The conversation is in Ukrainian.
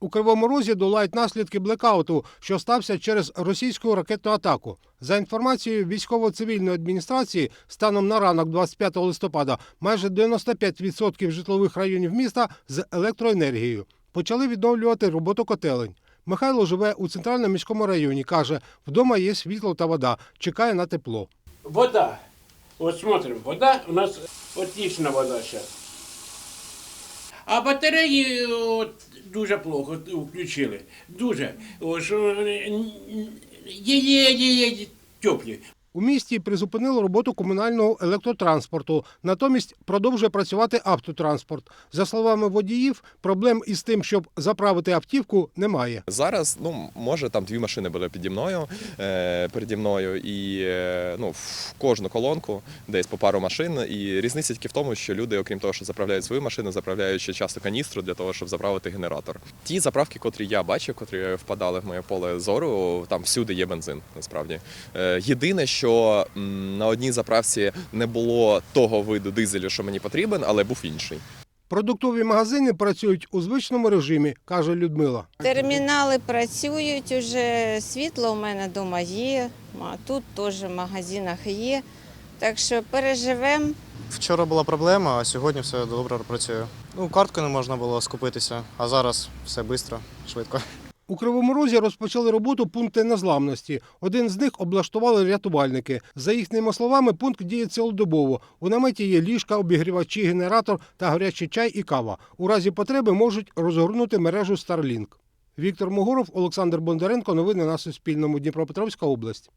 У Кривому Розі долають наслідки блекауту, що стався через російську ракетну атаку. За інформацією військово-цивільної адміністрації, станом на ранок 25 листопада майже 95% житлових районів міста з електроенергією. Почали відновлювати роботу котелень. Михайло живе у центральному міському районі. каже, вдома є світло та вода, чекає на тепло. Вода. Вот смотрим, вода у нас отлична вода сейчас. А батареї от, дуже плохо включили. Дуже. Є-є-є теплі. У місті призупинили роботу комунального електротранспорту. Натомість продовжує працювати автотранспорт. За словами водіїв, проблем із тим, щоб заправити автівку, немає. Зараз, ну може, там дві машини були піді мною, е, переді мною, і е, ну, в кожну колонку десь по пару машин. І різниця тільки в тому, що люди, окрім того, що заправляють свою машину, заправляють ще часто каністру для того, щоб заправити генератор. Ті заправки, котрі я бачив, котрі впадали в моє поле зору, там всюди є бензин. Насправді Е, єдине, що м, на одній заправці не було того виду дизелю, що мені потрібен, але був інший. Продуктові магазини працюють у звичному режимі, каже Людмила. Термінали працюють уже, світло у мене вдома є, а тут теж в магазинах є. Так що переживемо. Вчора була проблема, а сьогодні все добре працює. Ну, карткою не можна було скупитися, а зараз все швидко, швидко. У Кривому Розі розпочали роботу пункти незламності. Один з них облаштували рятувальники. За їхніми словами, пункт діє цілодобово. У наметі є ліжка, обігрівачі, генератор та гарячий чай і кава. У разі потреби можуть розгорнути мережу Starlink. Віктор Могоров, Олександр Бондаренко. Новини на Суспільному. Дніпропетровська область.